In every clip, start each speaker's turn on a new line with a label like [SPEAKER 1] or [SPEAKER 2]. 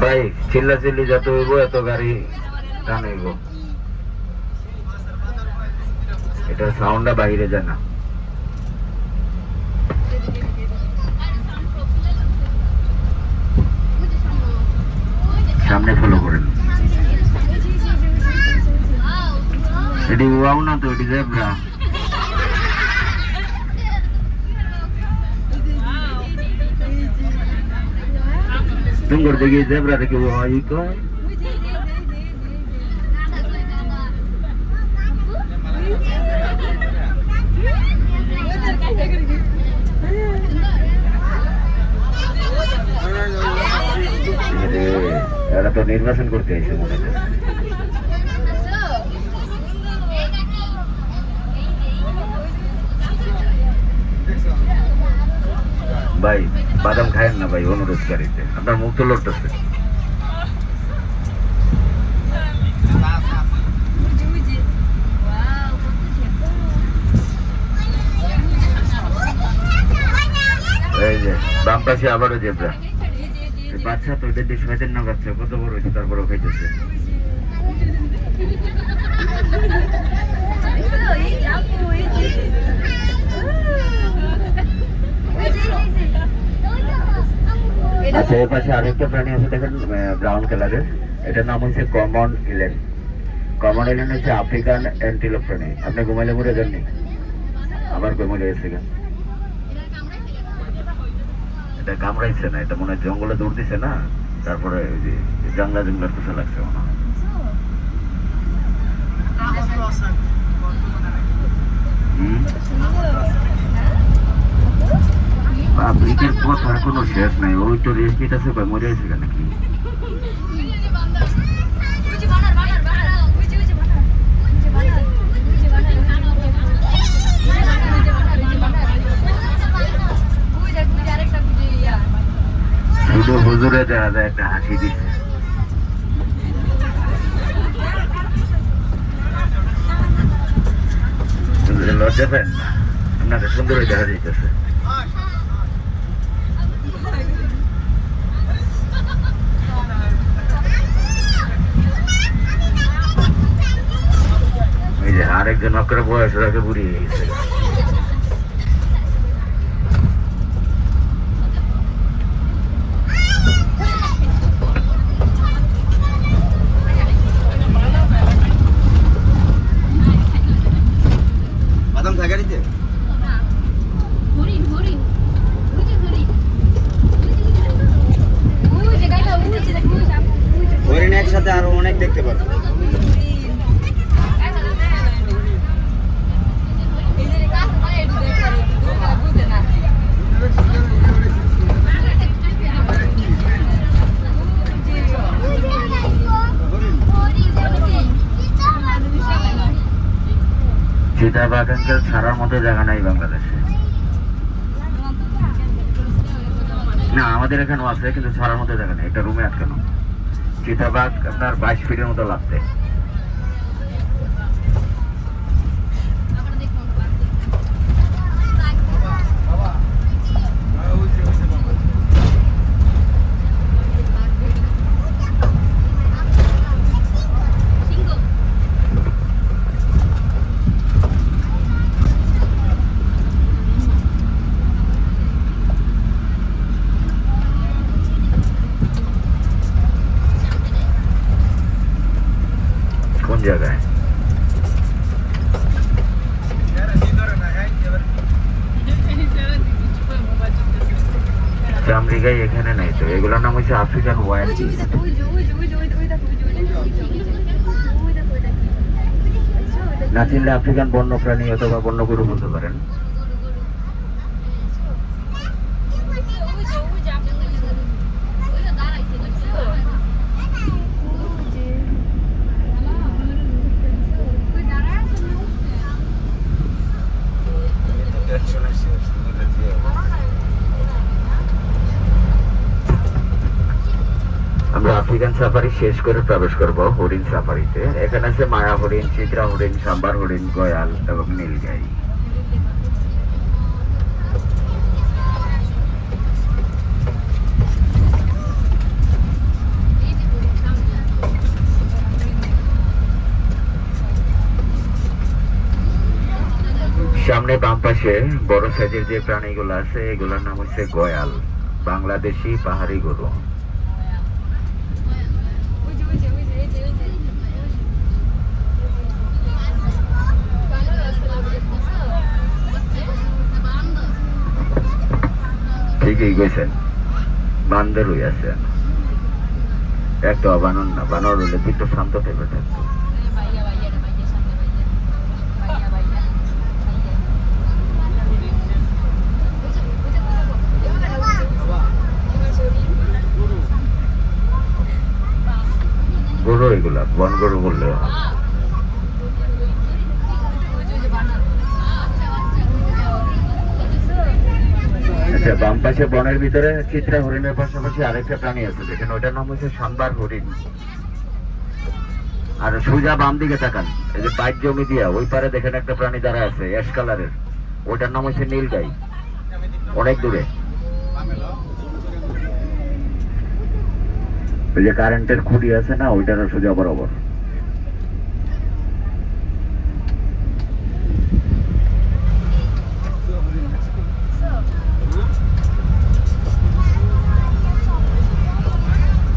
[SPEAKER 1] ভাই চিল্লা চিল্লি যত হইব, এত গাড়ি টান হইব। এটা সাউন্ডটা বাইরে যায় না। সামনে ফলো করেন। এটি ওয়াও না তো, এটি জেব্রা ডুঙ্গর দেখি জেবরা দেখি ও হয় কয়। এটা তো নির্বাচন করতে এসে মনে হচ্ছে ভাই, বাদাম খায়েন না ভাই, অনুরোধ করিতে আপনার মুখ তো লড়তেছে। এই যে বাম পাশে আবারও জেব্রা। বাচ্চা তো এটা দিয়ে শয়তান না বাচ্চা কত বড় হয়েছে, তারপরও খাইতেছে। আচ্ছা এর পাশে আরেকটা প্রাণী আছে, দেখেন ব্রাউন কালারের এটার নাম হচ্ছে কমন ইলেন কমন ইলেন হচ্ছে আফ্রিকান অ্যান্টিলোপ প্রাণী আপনি ঘুমাইলে মরে যাননি? আবার ঘুমাইলে এসে গেল এটা কামড়াইছে না, এটা মনে হয় জঙ্গলে দৌড় দিছে না? তারপরে ওই যে জাংলা জঙ্গলার কিছু লাগছে মনে হয়। হুম? পাবলিকের কথার কোনো শেষ নাই। ওই তো রেস্ট নিতেছে কই মরে গেছে কেন কি? হুজুরে দেখা যায়, একটা হাসি দিচ্ছে লজ্জা পেন না। আপনাকে সুন্দর দেখা যাইতেছে। আরেকজন অক্র বয়স ওরাকে বুড়িয়ে গেছে
[SPEAKER 2] বাদাম থাকে গাড়িতে
[SPEAKER 3] হরিণ হরিণ ওই যে হরিণ ওই যে গাইবা ওই যে দেখো ওই যে ওই যে
[SPEAKER 2] হরিণ একসাথে আরও অনেক দেখতে পারব
[SPEAKER 1] চিতাবাঘ আঙ্কেল ছাড়ার মতো জায়গা নাই বাংলাদেশে। না, আমাদের এখানেও আছে, কিন্তু ছাড়ার মতো জায়গা নেই। একটা রুমে আটকানো। চিতাবাঘ আপনার বাইশ ফিটের মতো লাগবে কোন জায়গায় আমেরিকায় এখানে নাই তো এগুলোর নাম হচ্ছে আফ্রিকান ওয়াইল্ড
[SPEAKER 3] ওই যে ওই যে ওই যে ওই যে ওই দেখো ওই যে ওই দেখো ওই যে ওই দেখো ওই দেখো
[SPEAKER 1] না চিনলে আফ্রিকান বন্য প্রাণী অথবা বন্য গরু বলতে পারেন আমরা আফ্রিকান সাফারি শেষ করে প্রবেশ করব হরিণ সাফারিতে এখানে আছে মায়া হরিণ, চিত্রা হরিণ, সাম্বার হরিণ, গয়াল এবং নীলগাই। সামনে বাম পাশে বড় সাইজের যে প্রাণীগুলো আছে, এগুলোর নাম হচ্ছে গয়াল। বাংলাদেশি পাহাড়ি গরু। ঠিকই গেছেন বান্দরই আছে একটা বানর না, বানর হলে তো শান্ত টাইপের থাকতো গরু এগুলা বন গরু বললে হয়। আচ্ছা বাম পাশে বনের ভিতরে চিত্রা হরিণের পাশাপাশি আরেকটা প্রাণী আছে, দেখেন ওটার নাম হচ্ছে সাম্বার হরিণ। আর সোজা বাম দিকে তাকান, এই যে পাইপ জমি দিয়া, ওই পারে দেখেন একটা প্রাণী দাঁড়া আছে, অ্যাশ কালারের। ওইটার নাম হচ্ছে নীলগাই অনেক দূরে। ওই যে কারেন্টের খুঁটি আছে না ওইটার সোজা বরাবর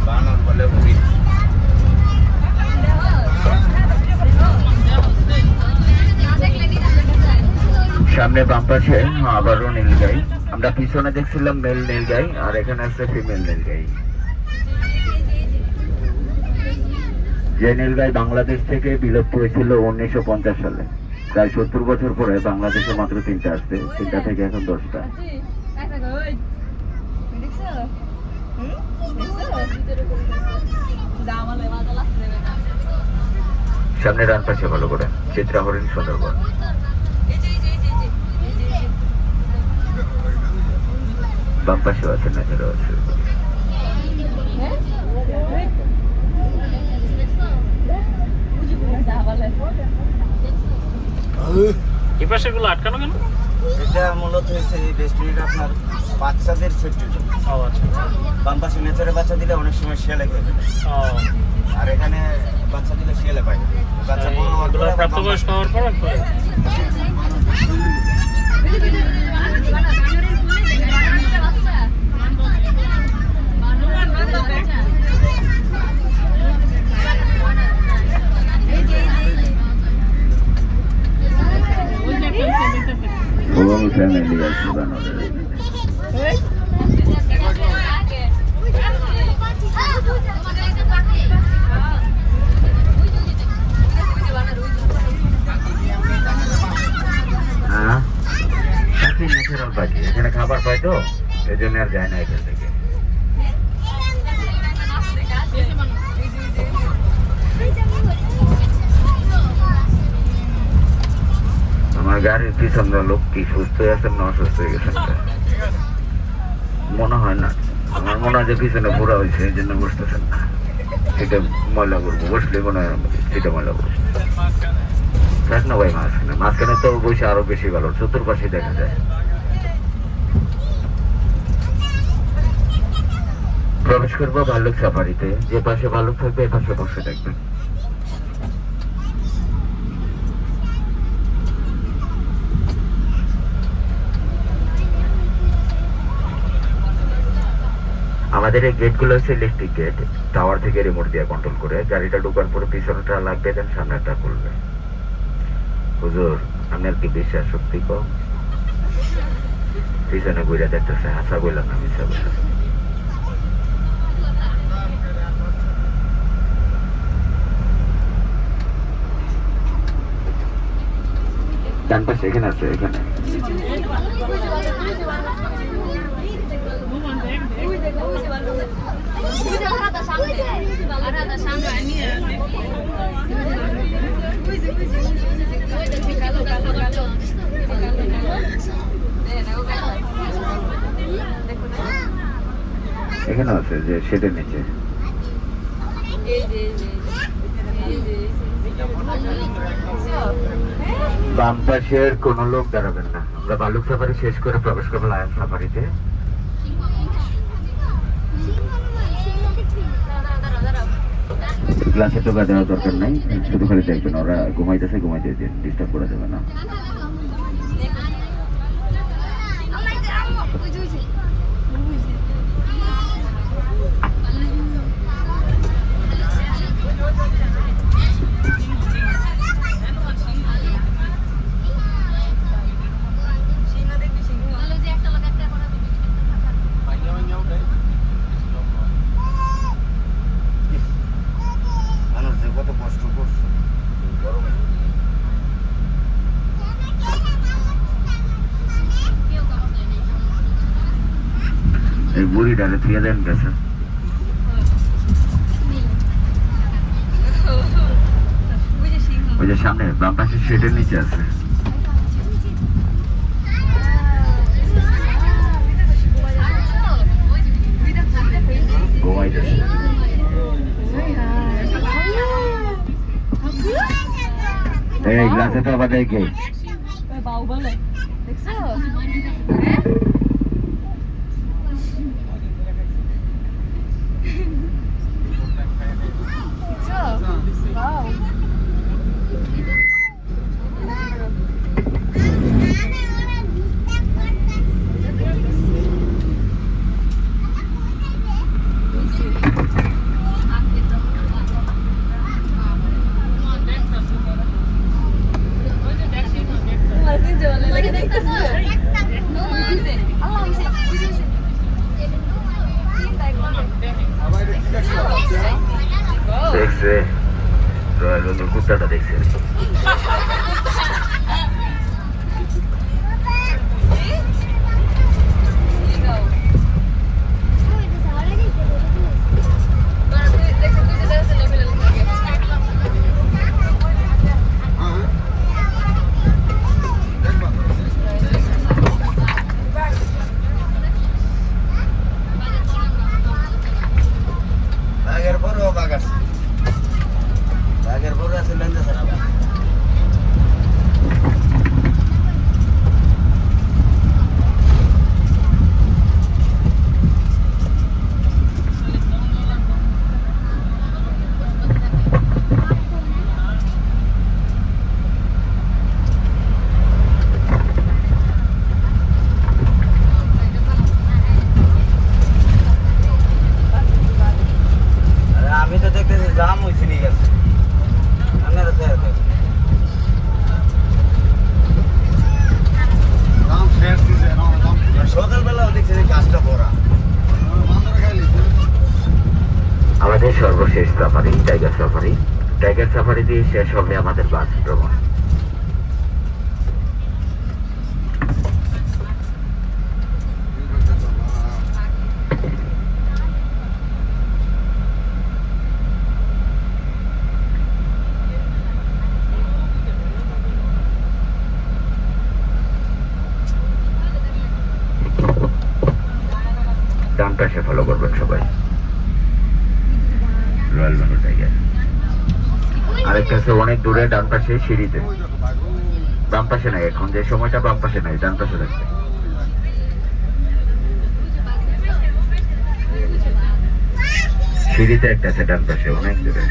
[SPEAKER 2] বানর বলে হরিণ
[SPEAKER 1] সামনে বাম পাশে আবারও নীলগাই আমরা পিছনে দেখছিলাম মেল নীলগাই আর এখানে আছে ফিমেল নীলগাই যে নীলগাই বাংলাদেশ থেকে বিলুপ্ত হয়েছিল উনিশশো পঞ্চাশ সালে। প্রায় সত্তর বছর পরে বাংলাদেশে মাত্র তিনটা আসছে, তিনটা থেকে এখন দশটা। সামনে ডান পাশে ভালো করে, চিত্রা হরিণ সুন্দরবন। বাম পাশেও আছে নজরও আছে।
[SPEAKER 4] এই পাশে গুলো আটকানো কেন?
[SPEAKER 2] এটা মূলত হয়েছে এই বেস্টুরিটা আপনার বাচ্চাদের সেফটির জন্য
[SPEAKER 4] ও আচ্ছা
[SPEAKER 2] বাম পাশে নেচারে বাচ্চা দিলে অনেক সময় শিয়ালে খেয়ে ফেলে। আর এখানে বাচ্চা দিলে শিয়ালে পায়। না। বাচ্চা বড় হওয়ার
[SPEAKER 4] প্রাপ্তবয়স্ক হওয়ার পর করে
[SPEAKER 1] এবং ফ্যামিলি আছে বানরের হ্যাঁ পাখি ন্যাচারাল পাখি এখানে খাবার পায় তো এই জন্য আর যায় না এখান থেকে আমার গাড়ির পিছনে লোক কি সুস্থ হয়ে আছেন না অসুস্থ হয়ে গেছেন মনে হয় না। আমার মনে হয় যে পিছনে পুরা হয়েছে, এই জন্য বসতেছেন না। সেটা ময়লা করব, বসলে মনে হয় সেটা ময়লা করব। দেখ না ভাই, মাঝখানে মাঝখানে তো বসে আরও বেশি ভালো, চতুর্পাশে দেখা যায়। প্রবেশ করব ভাল্লুক সাফারিতে, যে পাশে ভাল্লুক থাকবে, এ পাশে বসে থাকবে। আমাদের এই গেটগুলো হচ্ছে ইলেকট্রিক গেট টাওয়ার থেকে রিমোট দিয়ে কন্ট্রোল করে গাড়িটা ঢোকার পরে পিছনটা লাগবে দেন সামনেটা খুলবে। হুজুর, আপনার কি বিশ্বাস শক্তি কম? পিছনে বইরা দেখতেছে, হাসা বললাম না মিশা বললাম ডান পাশে এখানে আছে, এখানে। এখানে আছে, যে নিচে। বাম পাশের কোনো লোক দাঁড়াবেন না। আমরা বালুক সাফারি শেষ করে প্রবেশ করব লায়ন সাফারিতে। গ্লাসে টোকা দেওয়ার দরকার নাই, শুধু খালি দেখবেন, ওরা ঘুমাইতেছে, ঘুমাইতে ডিস্টার্ব করা যাবে না। থুয়ে দেন গেছে ওই যে সামনে বাম পাশে শেডের নিচে আছে। এই গ্লাসে তো আবার দেখে। দেখছে? verdadeiro শেষ হবে আমাদের বাস ভ্রমণ। ডান পাশে ফলো করবেন সবাই। দূরে, ডান পাশে সিঁড়িতে। বাম পাশে নাই এখন, যে সময়টা বাম পাশে নাই, ডান পাশে থাকবে। সিঁড়িতে একটা আছে ডান পাশে, অনেক দূরে।